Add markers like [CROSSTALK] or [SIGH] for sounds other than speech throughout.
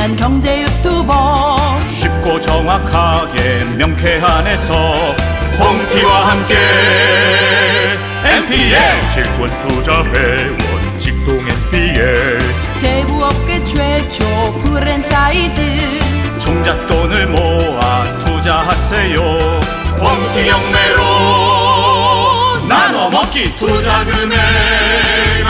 유능한 경제 유튜버. 쉽고 정확하게 명쾌한 해서 홍티와 함께 MPL 질권 투자 회원 직동 MPL 대부업계 최초 프랜차이즈. 종잣돈을 모아 투자하세요. 홍티 영매로 나눠 먹기 투자 금액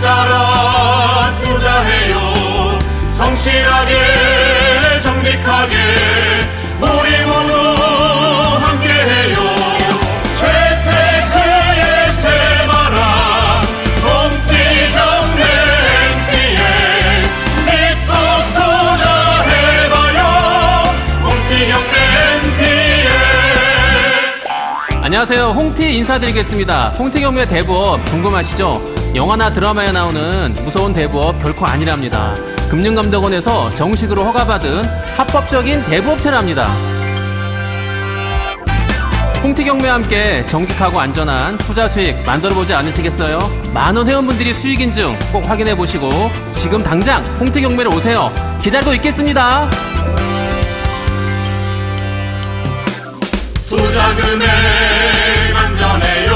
따라 투자해요. 성실하게 안녕하세요. 홍티 인사드리겠습니다. 홍티 경매 대부업 궁금하시죠? 영화나 드라마에 나오는 무서운 대부업 결코 아니랍니다. 금융감독원에서 정식으로 허가받은 합법적인 대부업체랍니다. 홍티 경매와 함께 정직하고 안전한 투자 수익 만들어보지 않으시겠어요? 많은 회원분들이 수익 인증 꼭 확인해 보시고 지금 당장 홍티 경매로 오세요. 기다리고 있겠습니다. 투자 금액 안전해요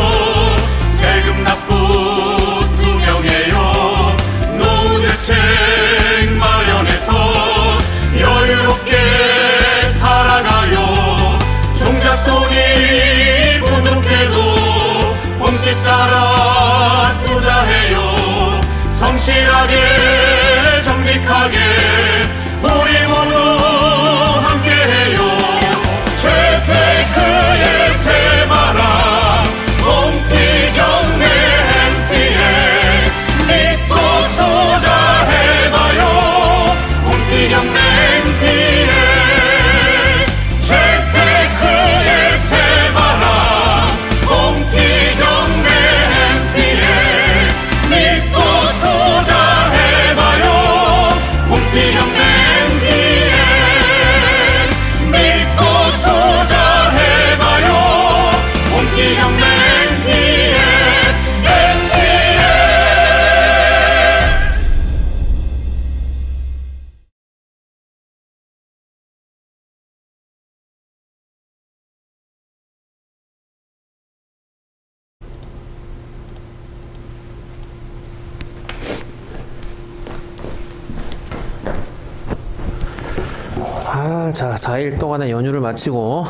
아, 자, 4일 동안의 연휴를 마치고,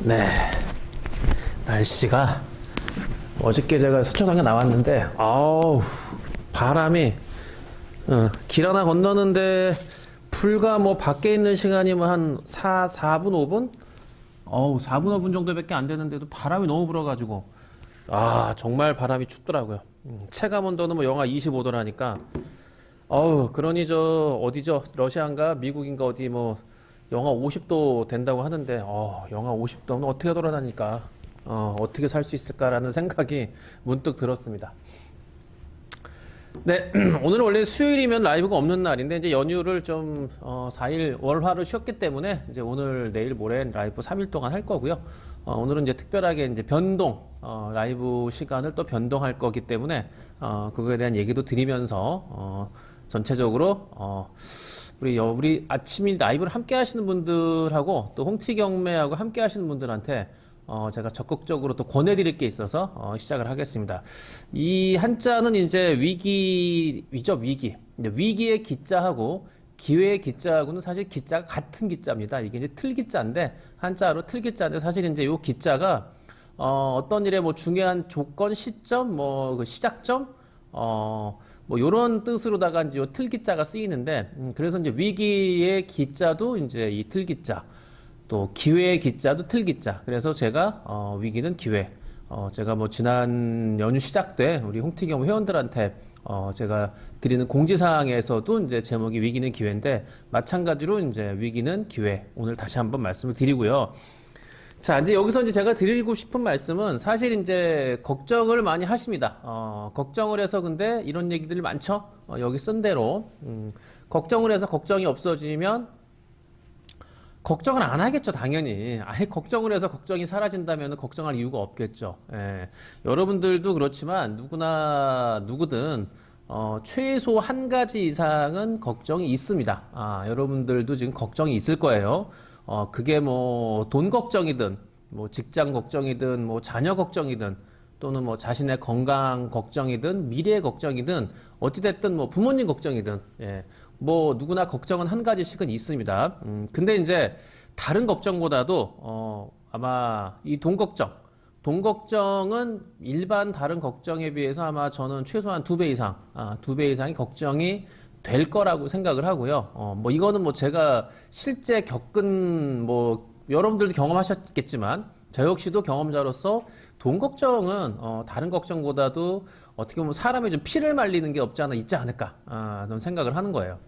네. 날씨가, 어저께 제가 서초동에 나왔는데, 아우, 바람이, 어, 길 하나 건너는데, 불과 뭐 밖에 있는 시간이 뭐한 4, 4분, 5분? 어우, 4분, 5분 정도밖에 안 되는데도 바람이 너무 불어가지고, 아, 정말 바람이 춥더라고요. 음, 체감 온도는 뭐 영하 25도라니까, 어우, 그러니 저, 어디죠? 러시아인가 미국인가 어디 뭐, 영하 50도 된다고 하는데, 어, 영하 50도는 어떻게 돌아다니까, 어, 어떻게 살 수 있을까라는 [LAUGHS] 생각이 문득 들었습니다. 네, [CLEARS THROAT] 오늘은 원래 수요일이면 라이브가 없는 날인데, 이제 연휴를 좀, 어, 4일 월화를 쉬었기 때문에, 이제 오늘, 내일, 모레 라이브 3일 동안 할 거고요. 어, 오늘은 이제 특별하게 이제 변동, 어, 라이브 시간을 또 변동할 거기 때문에, 어, 그거에 대한 얘기도 드리면서, 어, 전체적으로, 어, 우리 여- 우리 아침이 라이브를 함께 하시는 분들하고 또 홍티 경매하고 함께 하시는 분들한테 어 제가 적극적으로 또 권해드릴 게 있어서 어 시작을 하겠습니다. 이 한자는 이제 위기 위죠 위기. 위기의 기자하고 기회의 기자하고는 사실 기자가 같은 기자입니다. 이게 이제 틀기자인데 한자로 틀기자인데 사실 이제 요 기자가 어 어떤 일에 뭐 중요한 조건 시점 뭐 그 시작점 어, 뭐 요런 뜻으로다가 이제 요 틀기자가 쓰이는데 음, 그래서 이제 위기의 기자도 이제 이 틀기자 또 기회의 기자도 틀기자. 그래서 제가 어, 위기는 기회. 어, 제가 뭐 지난 연휴 시작 때 우리 홍티경 회원들한테 어, 제가 드리는 공지사항에서도 이제 제목이 위기는 기회인데 마찬가지로 이제 위기는 기회. 오늘 다시 한번 말씀을 드리고요. 자, 이제 여기서 이제 제가 드리고 싶은 말씀은 사실 이제 걱정을 많이 하십니다. 어, 걱정을 해서 근데 이런 얘기들이 많죠? 어, 여기 쓴 대로. 음, 걱정을 해서 걱정이 없어지면 걱정을 안 하겠죠, 당연히. 아예 걱정을 해서 걱정이 사라진다면 걱정할 이유가 없겠죠. 예. 여러분들도 그렇지만 누구나, 누구든, 어, 최소 한 가지 이상은 걱정이 있습니다. 아, 여러분들도 지금 걱정이 있을 거예요. 어, 그게 뭐, 돈 걱정이든, 뭐, 직장 걱정이든, 뭐, 자녀 걱정이든, 또는 뭐, 자신의 건강 걱정이든, 미래 걱정이든, 어찌됐든 뭐, 부모님 걱정이든, 예. 뭐, 누구나 걱정은 한 가지씩은 있습니다. 음, 근데 이제, 다른 걱정보다도, 어, 아마, 이 돈 걱정, 돈 걱정은 일반 다른 걱정에 비해서 아마 저는 최소한 두 배 이상, 아, 두 배 이상이 걱정이 될 거라고 생각을 하고요. 어, 뭐 이거는 뭐 제가 실제 겪은 뭐 여러분들도 경험하셨겠지만 저 역시도 경험자로서 돈 걱정은 어, 다른 걱정보다도 어떻게 보면 사람의 좀 피를 말리는 게 없지 않아 있지 않을까 아, 생각을 하는 거예요.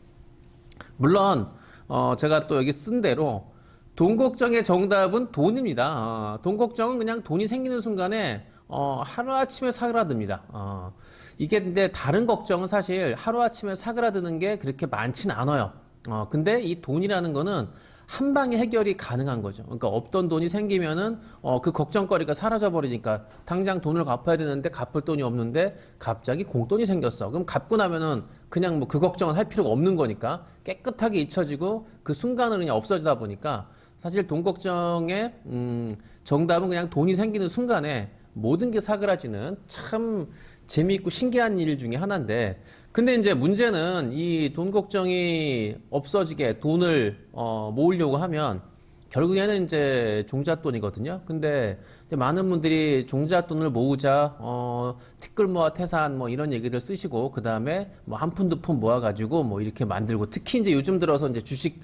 물론 어, 제가 또 여기 쓴 대로 돈 걱정의 정답은 돈입니다. 어, 돈 걱정은 그냥 돈이 생기는 순간에 어, 하루아침에 사그라듭니다. 어, 이게 근데 다른 걱정은 사실 하루아침에 사그라드는 게 그렇게 많진 않아요. 어, 근데 이 돈이라는 거는 한 방에 해결이 가능한 거죠. 그러니까 없던 돈이 생기면은 어, 그 걱정거리가 사라져 버리니까 당장 돈을 갚아야 되는데 갚을 돈이 없는데 갑자기 공돈이 생겼어. 그럼 갚고 나면은 그냥 뭐 그 걱정은 할 필요가 없는 거니까 깨끗하게 잊혀지고 그 순간은 그냥 없어지다 보니까 사실 돈 걱정의 음, 정답은 그냥 돈이 생기는 순간에 모든 게 사그라지는 참 재미있고 신기한 일 중에 하나인데 근데 이제 문제는 이 돈 걱정이 없어지게 돈을 어, 모으려고 하면 결국에는 이제 종잣돈이거든요. 근데 많은 분들이 종잣돈을 모으자 어, 티끌 모아 태산 뭐 이런 얘기를 쓰시고 그 다음에 뭐 한 푼 두 푼 모아 가지고 뭐 이렇게 만들고 특히 이제 요즘 들어서 이제 주식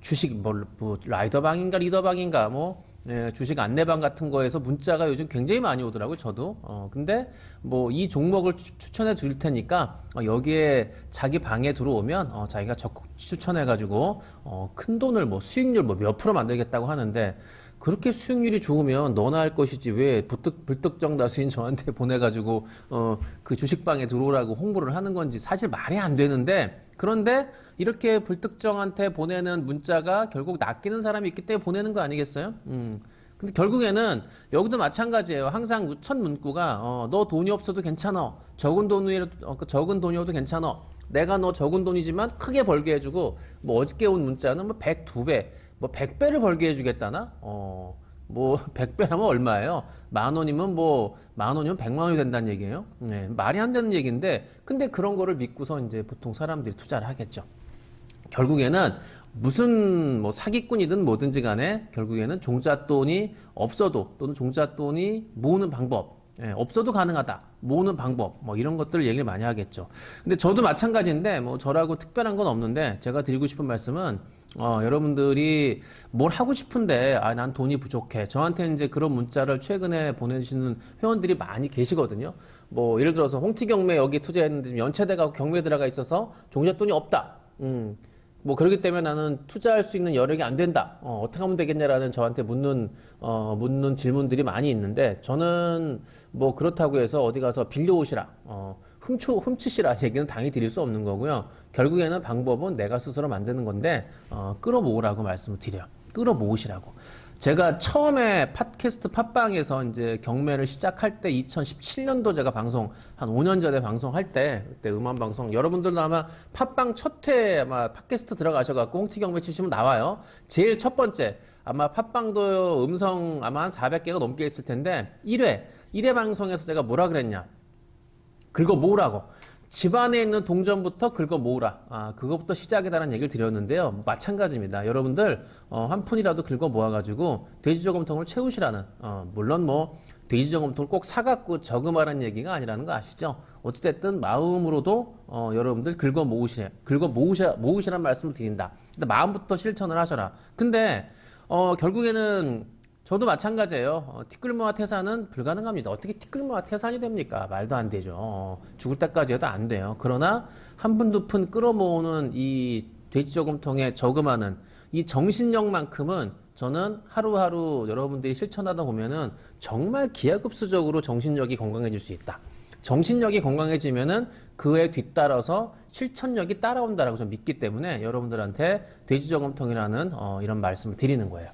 주식 뭐, 뭐 라이더방인가 리더방인가 뭐 예, 주식 안내방 같은 거에서 문자가 요즘 굉장히 많이 오더라고요, 저도. 어, 근데 뭐 이 종목을 추, 추천해 드릴 테니까 어, 여기에 자기 방에 들어오면 어, 자기가 적극 추천해 가지고 어, 큰 돈을 뭐 수익률 뭐 몇 프로 만들겠다고 하는데 그렇게 수익률이 좋으면 너나 할 것이지 왜 불특, 불특정 다수인 저한테 [LAUGHS] 보내 가지고 어, 그 주식방에 들어오라고 홍보를 하는 건지 사실 말이 안 되는데 그런데 이렇게 불특정한테 보내는 문자가 결국 낚이는 사람이 있기 때문에 보내는 거 아니겠어요? 음. 근데 결국에는 여기도 마찬가지예요. 항상 첫 문구가 어, 너 돈이 없어도 괜찮아. 적은 돈이라도 어, 그 적은 돈이어도 괜찮아. 내가 너 적은 돈이지만 크게 벌게 해주고 뭐 어저께 온 문자는 뭐 102배, 뭐 100배를 벌게 해주겠다나? 어, 뭐 100배라면 얼마예요? 만 원이면 뭐 만 원이면 100만 원이 된다는 얘기예요. 네, 말이 안 되는 얘기인데 근데 그런 거를 믿고서 이제 보통 사람들이 투자를 하겠죠. 결국에는 무슨 뭐 사기꾼이든 뭐든지 간에 결국에는 종잣돈이 없어도 또는 종잣돈이 모으는 방법 예, 없어도 가능하다. 모으는 방법, 뭐 이런 것들을 얘기를 많이 하겠죠. 근데 저도 마찬가지인데, 뭐 저라고 특별한 건 없는데, 제가 드리고 싶은 말씀은, 어, 여러분들이 뭘 하고 싶은데, 아, 난 돈이 부족해. 저한테 이제 그런 문자를 최근에 보내주시는 회원들이 많이 계시거든요. 뭐, 예를 들어서 홍티 경매 여기 투자했는데 지금 연체돼가고 경매 들어가 있어서 종잣돈이 없다. 음. 뭐 그렇기 때문에 나는 투자할 수 있는 여력이 안 된다. 어, 어떻게 하면 되겠냐라는 저한테 묻는 어, 묻는 질문들이 많이 있는데 저는 뭐 그렇다고 해서 어디 가서 빌려 오시라. 어, 훔쳐 훔치시라 얘기는 당연히 드릴 수 없는 거고요. 결국에는 방법은 내가 스스로 만드는 건데 어, 끌어모으라고 말씀을 드려요. 끌어모으시라고. 제가 처음에 팟캐스트 팟빵에서 이제 경매를 시작할 때 2017년도 제가 방송 한 5년 전에 방송할 때 그때 음원 방송 여러분들도 아마 팟빵 첫회 아마 팟캐스트 들어가셔 갖고 홍티 경매 치시면 나와요. 제일 첫 번째 아마 팟빵도 음성 아마 한 400개가 넘게 있을 텐데 1회 1회 방송에서 제가 뭐라 그랬냐 긁어 모으라고. 집안에 있는 동전부터 긁어 모으라. 아, 그것부터 시작이다라는 얘기를 드렸는데요. 마찬가지입니다. 여러분들, 어, 한 푼이라도 긁어 모아가지고 돼지 저금통을 채우시라는, 어, 물론 뭐, 돼지 저금통을 꼭 사갖고 저금하라는 얘기가 아니라는 거 아시죠? 어찌됐든 마음으로도, 어, 여러분들 긁어 모으시래, 긁어 모으셔, 모으시란 말씀을 드린다. 근데 마음부터 실천을 하셔라. 근데, 어, 결국에는 저도 마찬가지예요. 어, 티끌모아 태산은 불가능합니다. 어떻게 티끌모아 태산이 됩니까? 말도 안 되죠. 어, 죽을 때까지 해도 안 돼요. 그러나 한 푼 두 푼 끌어모으는 이 돼지저금통에 저금하는 이 정신력만큼은 저는 하루하루 여러분들이 실천하다 보면은 정말 기하급수적으로 정신력이 건강해질 수 있다. 정신력이 건강해지면은 그에 뒤따라서 실천력이 따라온다라고 저는 믿기 때문에 여러분들한테 돼지저금통이라는 어, 이런 말씀을 드리는 거예요.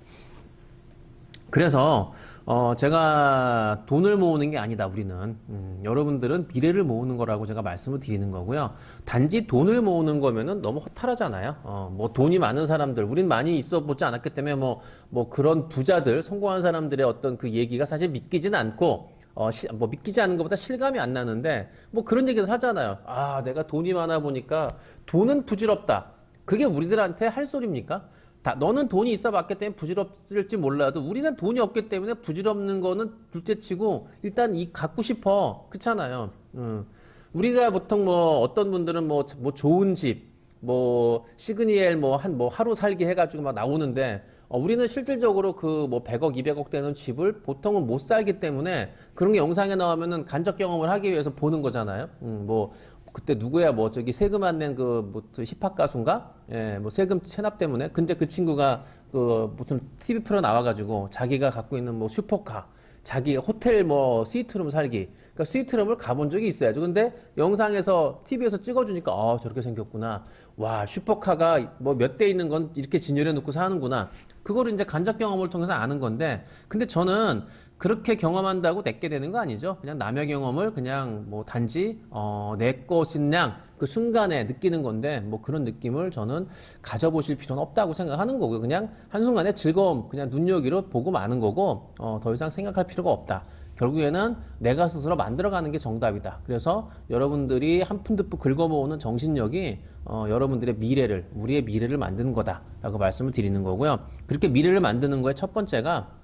그래서 어 제가 돈을 모으는 게 아니다 우리는. 음, 여러분들은 미래를 모으는 거라고 제가 말씀을 드리는 거고요. 단지 돈을 모으는 거면은 너무 허탈하잖아요. 어 뭐 돈이 많은 사람들 우린 많이 있어 보지 않았기 때문에 뭐뭐 그런 부자들 성공한 사람들의 어떤 그 얘기가 사실 믿기지는 않고 어, 시, 뭐 믿기지 않는 것보다 실감이 안 나는데 뭐 그런 얘기를 하잖아요. 아 내가 돈이 많아 보니까 돈은 부질없다. 그게 우리들한테 할 소리입니까? 다, 너는 돈이 있어 봤기 때문에 부질없을지 몰라도 우리는 돈이 없기 때문에 부질없는 거는 둘째치고 일단 이 갖고 싶어 그렇잖아요. 음. 우리가 보통 뭐 어떤 분들은 뭐, 뭐 좋은 집, 뭐 시그니엘 뭐 한뭐 하루 살기 해가지고 막 나오는데 어, 우리는 실질적으로 그 뭐 100억, 200억 되는 집을 보통은 못 살기 때문에 그런 게 영상에 나오면은 간접 경험을 하기 위해서 보는 거잖아요. 음, 뭐 그때 누구야 뭐 저기 세금 안 낸 그 뭐 힙합 가수인가? 예, 뭐 세금 체납 때문에. 근데 그 친구가 그 무슨 TV 프로 나와가지고 자기가 갖고 있는 뭐 슈퍼카, 자기 호텔 뭐 스위트룸 살기. 그러니까 스위트룸을 가본 적이 있어야죠. 근데 영상에서 TV에서 찍어주니까 아 저렇게 생겼구나. 와 슈퍼카가 뭐 몇 대 있는 건 이렇게 진열해 놓고 사는구나. 그거를 이제 간접 경험을 통해서 아는 건데, 근데 저는 그렇게 경험한다고 내게 되는 거 아니죠? 그냥 남의 경험을 그냥 뭐 단지 어, 내 것인 양그 순간에 느끼는 건데, 뭐 그런 느낌을 저는 가져보실 필요는 없다고 생각하는 거고요. 그냥 한순간에 즐거움, 그냥 눈여기로 보고 마는 거고, 어, 더 이상 생각할 필요가 없다. 결국에는 내가 스스로 만들어가는 게 정답이다. 그래서 여러분들이 한 푼 두 푼 긁어모으는 정신력이 어, 여러분들의 미래를, 우리의 미래를 만드는 거다라고 말씀을 드리는 거고요. 그렇게 미래를 만드는 거의 첫 번째가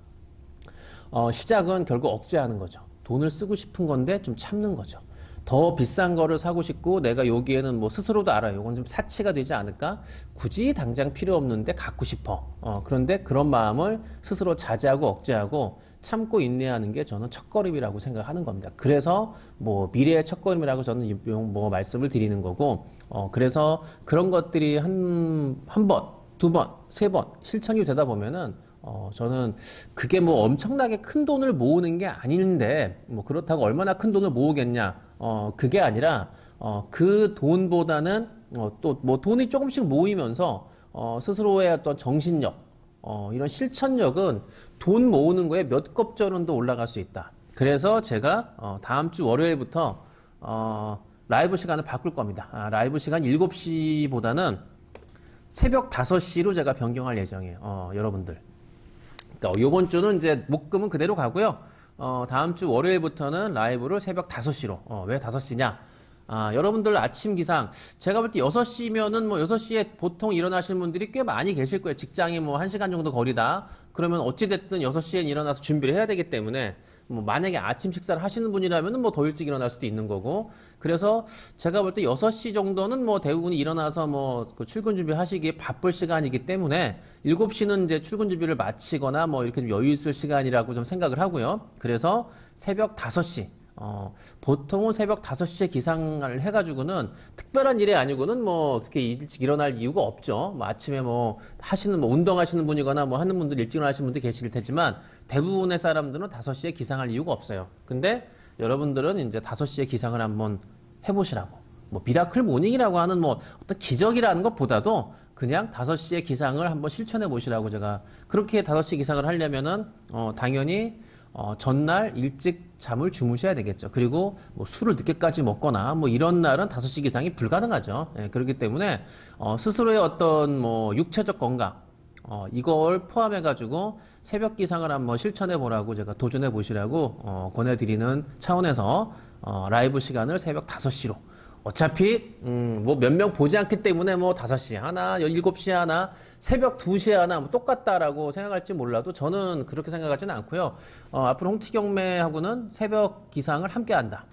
어, 시작은 결국 억제하는 거죠. 돈을 쓰고 싶은 건데 좀 참는 거죠. 더 비싼 거를 사고 싶고 내가 여기에는 뭐 스스로도 알아요. 이건 좀 사치가 되지 않을까? 굳이 당장 필요 없는데 갖고 싶어. 어, 그런데 그런 마음을 스스로 자제하고 억제하고 참고 인내하는 게 저는 첫걸음이라고 생각하는 겁니다. 그래서 뭐 미래의 첫걸음이라고 저는 이- 뭐 말씀을 드리는 거고, 어, 그래서 그런 것들이 한, 한 번, 두 번, 세 번 실천이 되다 보면은 어, 저는 그게 뭐 엄청나게 큰 돈을 모으는 게 아닌데, 뭐 그렇다고 얼마나 큰 돈을 모으겠냐, 어, 그게 아니라, 어, 그 돈보다는, 어, 또 뭐 돈이 조금씩 모이면서, 어, 스스로의 어떤 정신력, 어, 이런 실천력은 돈 모으는 거에 몇 겁절은 더 올라갈 수 있다. 그래서 제가, 어, 다음 주 월요일부터, 어, 라이브 시간을 바꿀 겁니다. 아, 라이브 시간 7시보다는 새벽 5시로 제가 변경할 예정이에요. 어, 여러분들. 그러니까 요번 주는 이제 목금은 그대로 가고요. 어, 다음 주 월요일부터는 라이브를 새벽 5시로. 어, 왜 5시냐? 아, 여러분들 아침 기상 제가 볼 때 6시면은 뭐 6시에 보통 일어나시는 분들이 꽤 많이 계실 거예요. 직장이 뭐 1시간 정도 거리다. 그러면 어찌 됐든 6시에 일어나서 준비를 해야 되기 때문에 뭐 만약에 아침 식사를 하시는 분이라면은 뭐더 일찍 일어날 수도 있는 거고. 그래서 제가 볼 때 6시 정도는 뭐 대부분이 일어나서 뭐 그 출근 준비하시기에 바쁠 시간이기 때문에 7시는 이제 출근 준비를 마치거나 뭐 이렇게 좀 여유 있을 시간이라고 좀 생각을 하고요. 그래서 새벽 5시 어, 보통은 새벽 5시에 기상을 해가지고는 특별한 일이 아니고는 뭐 그렇게 일찍 일어날 이유가 없죠. 뭐 아침에 뭐 하시는 뭐 운동하시는 분이거나 뭐 하는 분들 일찍 일어나시는 분들 계실 테지만 대부분의 사람들은 5시에 기상할 이유가 없어요. 근데 여러분들은 이제 5시에 기상을 한번 해보시라고. 뭐 미라클 모닝이라고 하는 뭐 어떤 기적이라는 것보다도 그냥 5시에 기상을 한번 실천해 보시라고 제가 그렇게 5시 기상을 하려면은 어 당연히 어, 전날 일찍 잠을 주무셔야 되겠죠. 그리고 뭐 술을 늦게까지 먹거나 뭐 이런 날은 5시 기상이 불가능하죠. 예, 그렇기 때문에 어, 스스로의 어떤 뭐 육체적 건강, 어, 이걸 포함해 가지고 새벽 기상을 한번 실천해 보라고 제가 도전해 보시라고 어, 권해드리는 차원에서 어, 라이브 시간을 새벽 5시로 어차피 음, 뭐 몇 명 보지 않기 때문에 뭐 5시 하나, 7시 하나, 새벽 2시에 하나 뭐 똑같다라고 생각할지 몰라도 저는 그렇게 생각하지는 않고요. 어, 앞으로 홍티경매하고는 새벽 기상을 함께 한다.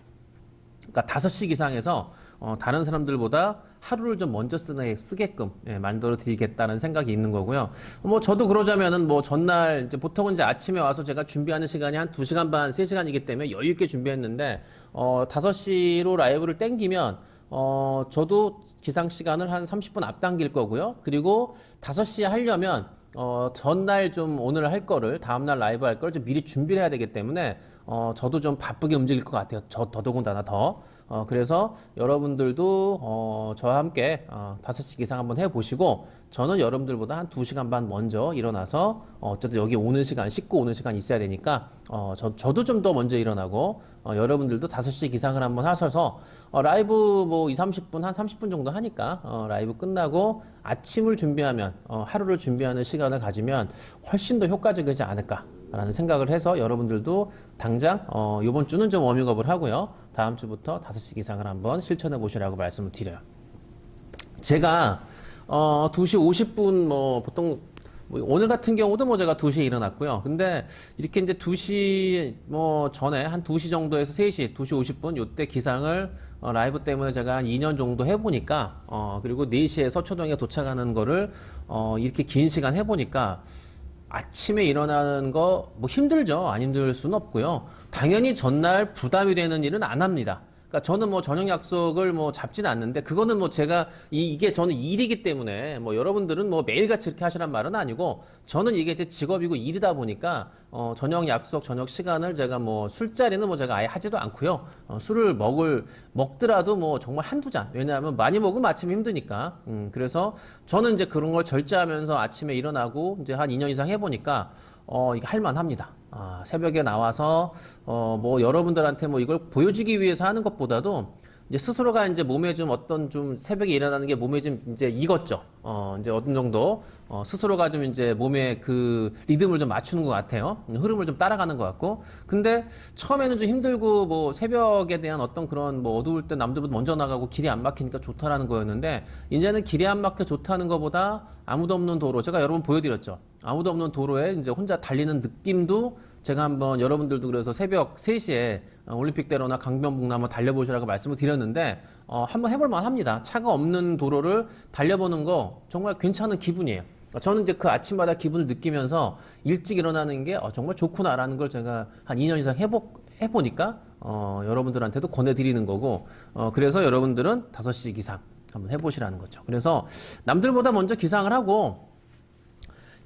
그러니까 5시 기상에서 어, 다른 사람들보다 하루를 좀 먼저 쓰네, 쓰게끔 예, 만들어 드리겠다는 생각이 있는 거고요. 뭐 저도 그러자면은 뭐 전날 이제 보통은 이제 아침에 와서 제가 준비하는 시간이 한 2시간 반, 3시간이기 때문에 여유 있게 준비했는데 어 5시로 라이브를 땡기면 어 저도 기상 시간을 한 30분 앞당길 거고요. 그리고 5시에 하려면 어, 전날 좀 오늘 할 거를, 다음날 라이브 할 거를 좀 미리 준비를 해야 되기 때문에, 어, 저도 좀 바쁘게 움직일 것 같아요. 저 더더군다나 더. 어, 그래서 여러분들도 어, 저와 함께 어, 5시 기상 한번 해보시고 저는 여러분들보다 한 2시간 반 먼저 일어나서 어, 어쨌든 여기 오는 시간, 씻고 오는 시간 있어야 되니까 어, 저, 저도 좀 더 먼저 일어나고 어, 여러분들도 5시 기상을 한번 하셔서 어, 라이브 뭐 2, 30분, 한 30분 정도 하니까 어, 라이브 끝나고 아침을 준비하면 어, 하루를 준비하는 시간을 가지면 훨씬 더 효과적이지 않을까 라는 생각을 해서 여러분들도 당장 어, 이번 주는 좀 워밍업을 하고요. 다음 주부터 5시 기상을 한번 실천해 보시라고 말씀을 드려요. 제가 어, 2시 50분 뭐 보통 뭐 오늘 같은 경우도 뭐 제가 2시에 일어났고요. 근데 이렇게 이제 2시 뭐 전에 한 2시 정도에서 3시, 2시 50분 요때 기상을 어, 라이브 때문에 제가 한 2년 정도 해보니까 어, 그리고 4시에 서초동에 도착하는 거를 어, 이렇게 긴 시간 해보니까 아침에 일어나는 거 뭐 힘들죠. 안 힘들 수는 없고요. 당연히 전날 부담이 되는 일은 안 합니다. 그러니까 저는 뭐 저녁 약속을 뭐 잡지는 않는데 그거는 뭐 제가 이, 이게 저는 일이기 때문에 뭐 여러분들은 뭐 매일같이 이렇게 하시란 말은 아니고 저는 이게 제 직업이고 일이다 보니까 어 저녁 약속 저녁 시간을 제가 뭐 술자리는 뭐 제가 아예 하지도 않고요. 어 술을 먹을 먹더라도 뭐 정말 한두 잔. 왜냐하면 많이 먹으면 아침에 힘드니까. 음 그래서 저는 이제 그런 걸 절제하면서 아침에 일어나고 이제 한 2년 이상 해 보니까 어, 이게 할만합니다. 아, 새벽에 나와서, 어, 뭐, 여러분들한테 뭐 이걸 보여주기 위해서 하는 것보다도, 이제 스스로가 이제 몸에 좀 어떤 좀 새벽에 일어나는 게 몸에 좀 이제 익었죠. 어, 이제 어느 정도, 어, 스스로가 좀 이제 몸에 그 리듬을 좀 맞추는 것 같아요. 음, 흐름을 좀 따라가는 것 같고. 근데 처음에는 좀 힘들고 뭐 새벽에 대한 어떤 그런 뭐 어두울 때 남들보다 먼저 나가고 길이 안 막히니까 좋다라는 거였는데, 이제는 길이 안 막혀 좋다는 것보다 아무도 없는 도로, 제가 여러분 보여드렸죠. 아무도 없는 도로에 이제 혼자 달리는 느낌도 제가 한번 여러분들도 그래서 새벽 3시에 올림픽대로나 강변북로 한번 달려보시라고 말씀을 드렸는데 어, 한번 해볼 만 합니다. 차가 없는 도로를 달려보는 거 정말 괜찮은 기분이에요. 저는 이제 그 아침마다 기분을 느끼면서 일찍 일어나는 게 어, 정말 좋구나라는 걸 제가 한 2년 이상 해보, 해보니까 어, 여러분들한테도 권해드리는 거고 어, 그래서 여러분들은 5시 기상 한번 해보시라는 거죠. 그래서 남들보다 먼저 기상을 하고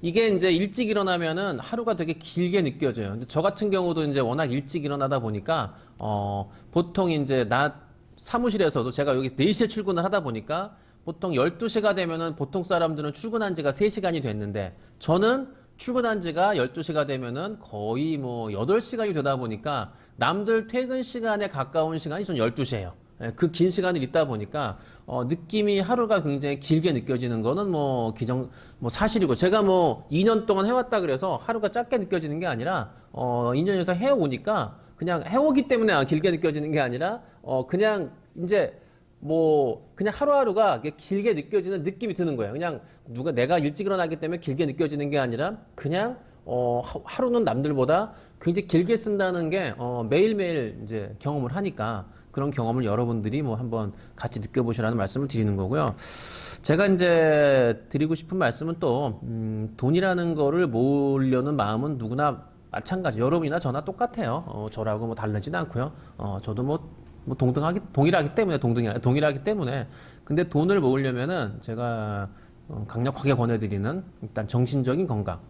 이게 이제 일찍 일어나면은 하루가 되게 길게 느껴져요. 근데 저 같은 경우도 이제 워낙 일찍 일어나다 보니까 어 보통 이제 낮 사무실에서도 제가 여기 4시에 출근을 하다 보니까 보통 12시가 되면은 보통 사람들은 출근한 지가 3시간이 됐는데 저는 출근한 지가 12시가 되면은 거의 뭐 8시간이 되다 보니까 남들 퇴근 시간에 가까운 시간이 전 12시예요. 그 긴 시간을 있다 보니까 어, 느낌이 하루가 굉장히 길게 느껴지는 거는 뭐 기정 뭐 사실이고 제가 뭐 2년 동안 해왔다 그래서 하루가 짧게 느껴지는 게 아니라 어 2년 이상 해오니까 그냥 해오기 때문에 아, 길게 느껴지는 게 아니라 어 그냥 이제 뭐 그냥 하루하루가 길게 느껴지는 느낌이 드는 거예요. 그냥 누가 내가 일찍 일어나기 때문에 길게 느껴지는 게 아니라 그냥 어 하- 하루는 남들보다 굉장히 길게 쓴다는 게 어, 매일매일 이제 경험을 하니까 그런 경험을 여러분들이 뭐 한번 같이 느껴보시라는 말씀을 드리는 거고요. 제가 이제 드리고 싶은 말씀은 또 음, 돈이라는 거를 모으려는 마음은 누구나 마찬가지. 여러분이나 저나 똑같아요. 어, 저라고 뭐 다르지는 않고요. 어, 저도 뭐, 뭐 동등하기 동일하기 때문에 아니라 동일하기 때문에 근데 돈을 모으려면은 제가 어, 강력하게 권해드리는 일단 정신적인 건강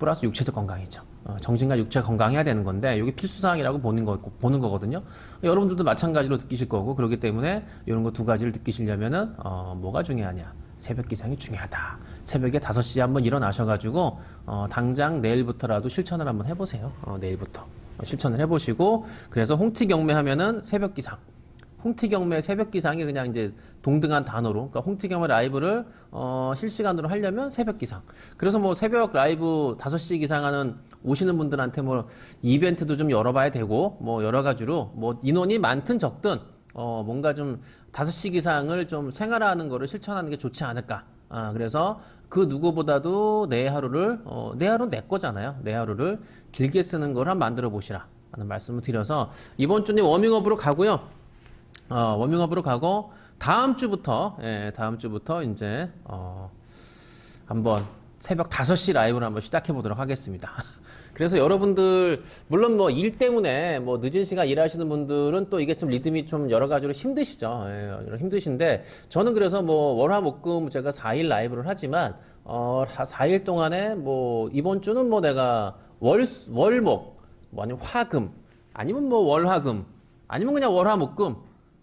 플러스 육체적 건강이죠. 어, 정신과 육체 건강해야 되는 건데 이게 필수 사항이라고 보는 거 보는 거거든요. 여러분들도 마찬가지로 느끼실 거고 그렇기 때문에 이런 거 두 가지를 느끼시려면은 어, 뭐가 중요하냐? 새벽 기상이 중요하다. 새벽에 5시에 한번 일어나셔가지고 어, 당장 내일부터라도 실천을 한번 해보세요. 어, 내일부터 어, 실천을 해보시고 그래서 홍티 경매 하면은 새벽 기상. 홍티 경매 새벽 기상이 그냥 이제 동등한 단어로 그러니까 홍티 경매 라이브를 어, 실시간으로 하려면 새벽 기상. 그래서 뭐 새벽 라이브 5시 기상하는 오시는 분들한테 뭐 이벤트도 좀 열어봐야 되고 뭐 여러 가지로 뭐 인원이 많든 적든 어, 뭔가 좀 5시 기상을 좀 생활하는 거를 실천하는 게 좋지 않을까. 아, 그래서 그 누구보다도 내 하루를, 어, 내 하루는 내 거잖아요. 내 하루를 길게 쓰는 걸 한번 만들어 보시라. 하는 말씀을 드려서 이번 주는 워밍업으로 가고요. 어, 워밍업으로 가고 다음 주부터, 예, 다음 주부터 이제, 어, 한번 새벽 5시 라이브를 한번 시작해 보도록 하겠습니다. [LAUGHS] 그래서 여러분들 물론 뭐 일 때문에 뭐 늦은 시간 일하시는 분들은 또 이게 좀 리듬이 좀 여러 가지로 힘드시죠. 예, 힘드신데 저는 그래서 뭐 월화목금 제가 4일 라이브를 하지만 어 4일 동안에 뭐 이번 주는 뭐 내가 월 월목 뭐 아니면 화금 아니면 뭐 월화금, 아니면 그냥 월화목금,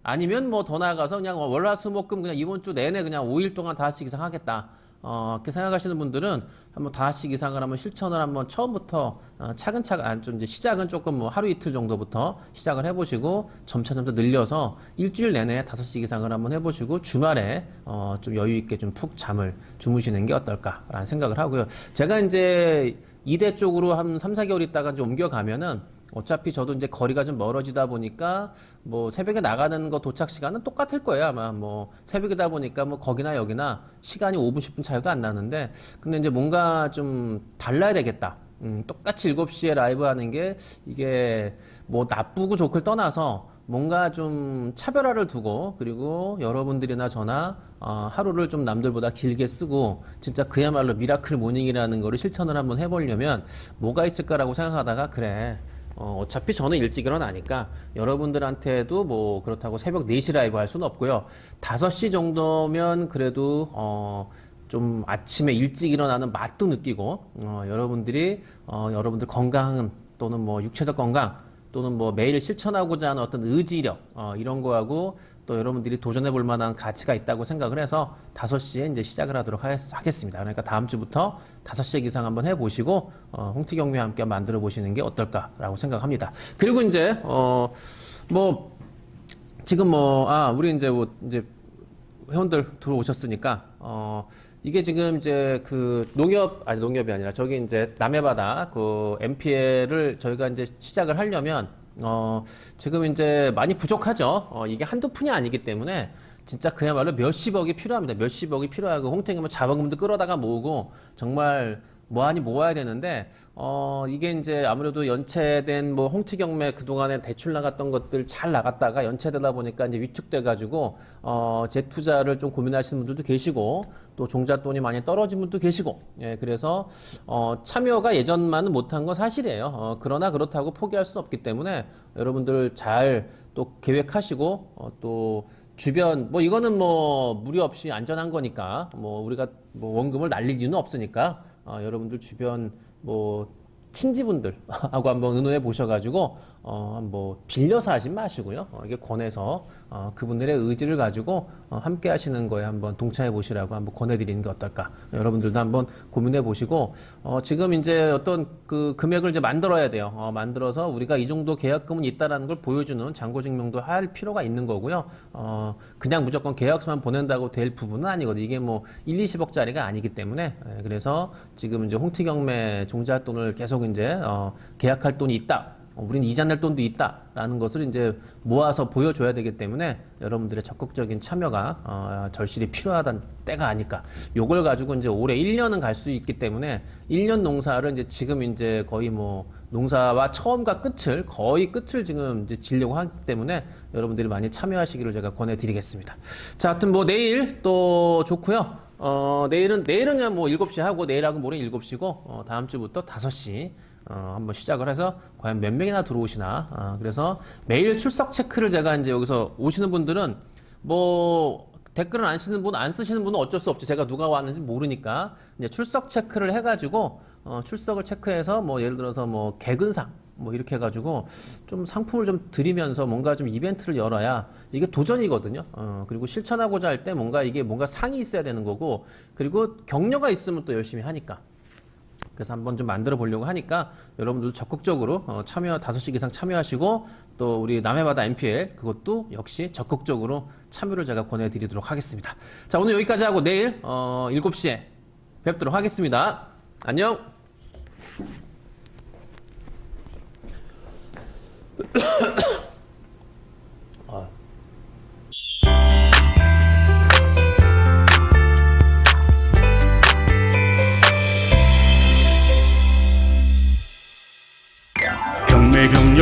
아니면 뭐 더 나아가서 그냥 월화수목금 그냥 이번 주 내내 그냥 5일 동안 다섯씩 이상 하겠다. 어, 이렇게 생각하시는 분들은 한번 다섯씩 이상을 한번 실천을 한번 처음부터 어, 차근차근 아, 좀 이제 시작은 조금 뭐 하루 이틀 정도부터 시작을 해보시고 점차점차 늘려서 일주일 내내 다섯씩 이상을 한번 해보시고 주말에 어, 좀 여유 있게 좀 푹 잠을 주무시는 게 어떨까라는 생각을 하고요. 제가 이제 이대 쪽으로 한 3, 4개월 있다가 이제 옮겨가면은 어차피 저도 이제 거리가 좀 멀어지다 보니까 뭐 새벽에 나가는 거 도착 시간은 똑같을 거예요 아마. 뭐 새벽이다 보니까 뭐 거기나 여기나 시간이 5분 10분 차이도 안 나는데. 근데 이제 뭔가 좀 달라야 되겠다. 음, 똑같이 7시에 라이브 하는 게 이게 뭐 나쁘고 좋고를 떠나서 뭔가 좀 차별화를 두고 그리고 여러분들이나 저나 어, 하루를 좀 남들보다 길게 쓰고 진짜 그야말로 미라클 모닝이라는 거를 실천을 한번 해보려면 뭐가 있을까라고 생각하다가 그래 어, 어차피 저는 일찍 일어나니까 여러분들한테도 뭐 그렇다고 새벽 4시 라이브 할 수는 없고요. 5시 정도면 그래도 어, 좀 아침에 일찍 일어나는 맛도 느끼고 어, 여러분들이 어, 여러분들 건강 또는 뭐 육체적 건강 또는 뭐 매일 실천하고자 하는 어떤 의지력 어, 이런 거하고 또 여러분들이 도전해 볼 만한 가치가 있다고 생각을 해서 5시에 이제 시작을 하도록 하겠, 습니다 그러니까 다음 주부터 5시 이상 한번 해 보시고 어, 홍티경미와 함께 만들어 보시는 게 어떨까라고 생각합니다. 그리고 이제 어 뭐 지금 뭐 아 우리 이제 뭐 이제 회원들 들어오셨으니까 어 이게 지금 이제 그 농협 아니 농협이 아니라 저기 이제 남해바다 그 MPL을 저희가 이제 시작을 하려면 어 지금 이제 많이 부족하죠. 어 이게 한두 푼이 아니기 때문에 진짜 그야말로 몇십억이 필요합니다. 몇십억이 필요하고 홍태경은 자본금도 끌어다가 모으고 정말 뭐하니 모아야 되는데 어 이게 이제 아무래도 연체된 뭐 홍티경매 그동안에 대출 나갔던 것들 잘 나갔다가 연체되다 보니까 이제 위축돼 가지고 어 재투자를 좀 고민하시는 분들도 계시고 또 종잣돈이 많이 떨어진 분도 계시고 예 그래서 어 참여가 예전만은 못한 건 사실이에요. 어 그러나 그렇다고 포기할 수 없기 때문에 여러분들 잘 또 계획하시고 어, 또 주변 뭐 이거는 뭐 무리 없이 안전한 거니까 뭐 우리가 뭐 원금을 날릴 이유는 없으니까 어, 여러분들 주변 뭐 친지분들하고 한번 의논해 보셔가지고 어, 뭐 빌려서 하지 마시고요. 어, 이게 권해서 어, 그분들의 의지를 가지고 어, 함께 하시는 거에 한번 동참해 보시라고 한번 권해드리는 게 어떨까? 여러분들도 한번 고민해 보시고 어, 지금 이제 어떤 그 금액을 이제 만들어야 돼요. 어, 만들어서 우리가 이 정도 계약금은 있다라는 걸 보여주는 잔고 증명도 할 필요가 있는 거고요. 어, 그냥 무조건 계약서만 보낸다고 될 부분은 아니거든요. 이게 뭐 1, 20억짜리가 아니기 때문에 예, 그래서 지금 이제 홍티경매 종잣돈을 계속 이제 어, 계약할 돈이 있다. 어, 우리는 이자 낼 돈도 있다라는 것을 이제 모아서 보여줘야 되기 때문에 여러분들의 적극적인 참여가 어, 절실히 필요하다는 때가 아닐까. 요걸 가지고 이제 올해 1년은 갈 수 있기 때문에 1년 농사를 이제 지금 이제 거의 뭐 농사와 처음과 끝을 거의 끝을 지금 이제 지려고 하기 때문에 여러분들이 많이 참여하시기를 제가 권해드리겠습니다. 자, 하여튼 뭐 내일 또 좋고요. 어, 내일은 내일은 그냥 뭐 7시 하고 내일하고 모레 7시고 어, 다음 주부터 5시 어, 한번 시작을 해서 과연 몇 명이나 들어오시나. 어, 그래서 매일 출석 체크를 제가 이제 여기서 오시는 분들은 뭐 댓글을 안 쓰는 분, 안 쓰시는 분은 어쩔 수 없죠. 제가 누가 왔는지 모르니까 이제 출석 체크를 해가지고 어, 출석을 체크해서 뭐 예를 들어서 뭐 개근상 뭐 이렇게 해가지고 좀 상품을 좀 드리면서 뭔가 좀 이벤트를 열어야 이게 도전이거든요. 어, 그리고 실천하고자 할 때 뭔가 이게 뭔가 상이 있어야 되는 거고 그리고 격려가 있으면 또 열심히 하니까. 그래서 한번 좀 만들어 보려고 하니까 여러분들도 적극적으로 어, 참여 다섯 시 이상 참여하시고 또 우리 남해바다 MPL 그것도 역시 적극적으로 참여를 제가 권해드리도록 하겠습니다. 자 오늘 여기까지 하고 내일 어, 7시에 뵙도록 하겠습니다. 안녕. [CLEARS THROAT]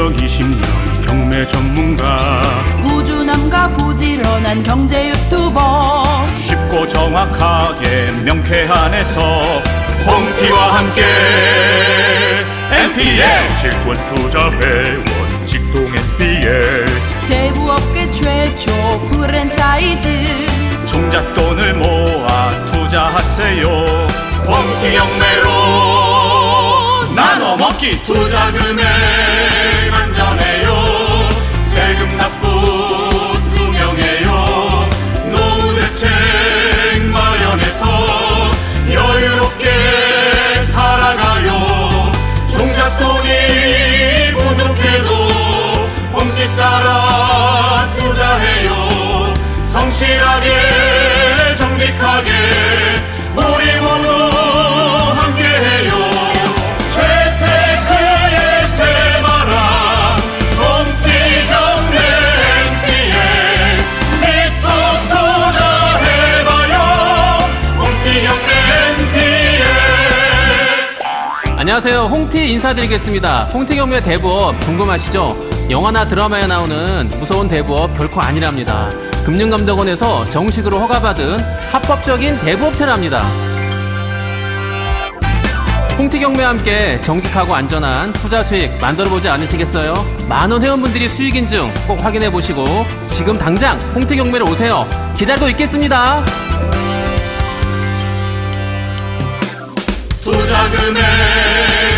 경력 20년 경매 전문가. 꾸준함과 부지런한 경제 유튜버. 쉽고 정확하게 명쾌한에서 홍티와 함께 NPL 실권 투자 회원 직동 NPL 대부업계 최초 프랜차이즈. 종잣돈을 모아 투자하세요. 홍티 경매로 나눠 먹기 투자 금액 충실하게. 안녕하세요. 홍티 인사드리겠습니다. 홍티 경매 대부업 궁금하시죠? 영화나 드라마에 나오는 무서운 대부업 결코 아니랍니다. 금융감독원에서 정식으로 허가받은 합법적인 대부업체랍니다. 홍티 경매와 함께 정직하고 안전한 투자 수익 만들어보지 않으시겠어요? 많은 회원분들이 수익 인증 꼭 확인해 보시고 지금 당장 홍티 경매를 오세요. 기다리고 있겠습니다. 도자금에